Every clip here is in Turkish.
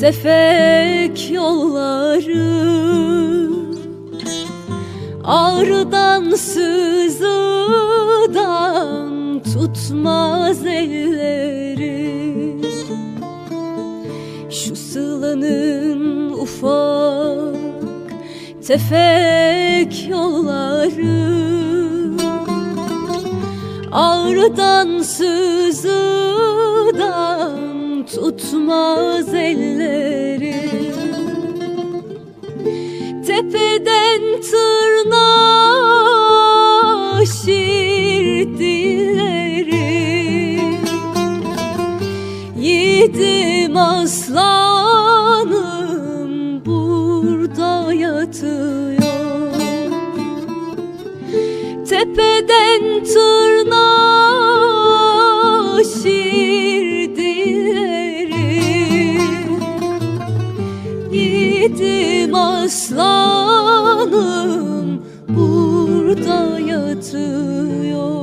tefek yolları. Ağrıdan sızıdan tutmaz elleri. Şu sılanın ufak tefek yolları. Ağrıdan sızıdan tutmaz elleri Tepeden tırnağa şirdileri Yiğidim aslanım burada yatıyor Tepeden tırnağa Yiğidim aslanım burada yatıyor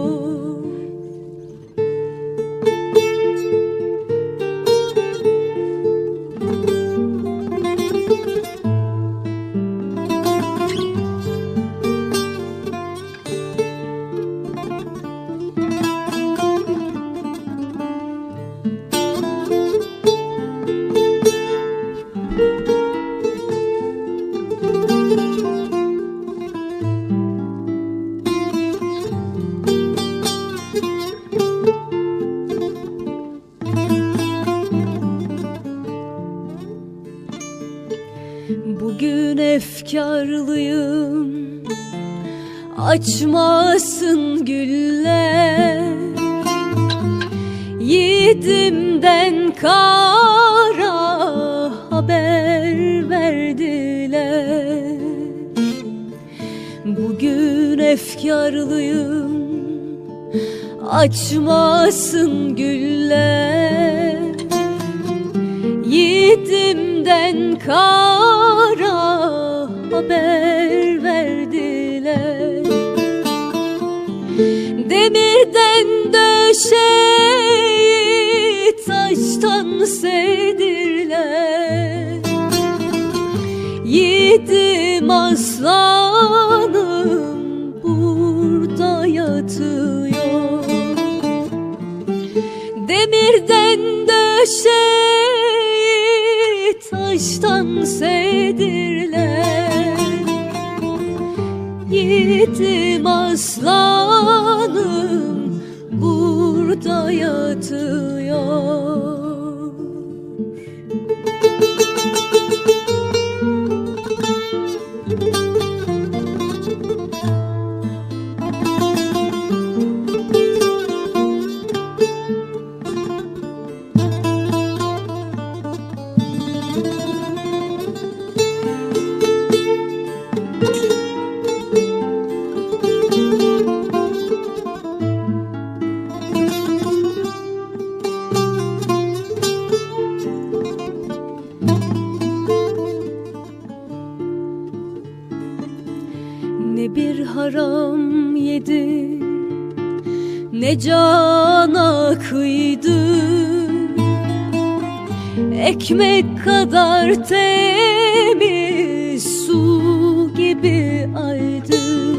efkarlıyım. Açmasın güller. Yiğidimden kara haber verdiler. Bugün efkarlıyım. Açmasın güller. Yiğidimden kara haber verdiler. Demirden döşeyi taştan sevdirler Yiğidim aslanım burada yatıyor. Demirden döşeyi taştan sevdirler Yiğidim aslanım burada yatıyor haram yedi. Ne cana kıydı. Ekmek kadar temiz Su gibi aydın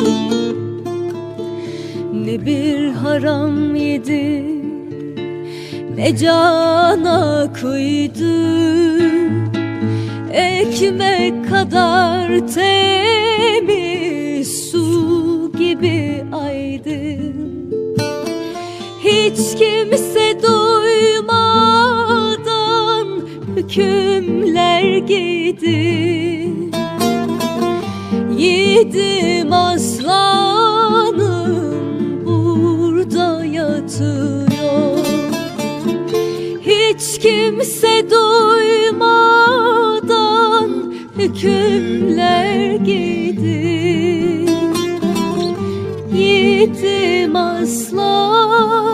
Ne bir haram yedi. Ne cana kıydı. Ekmek kadar temiz Hiç kimse duymadan hükümler giydi Yiğidim aslanım burada yatıyor. Hiç kimse duymadan hükümler giydi Yiğidim aslan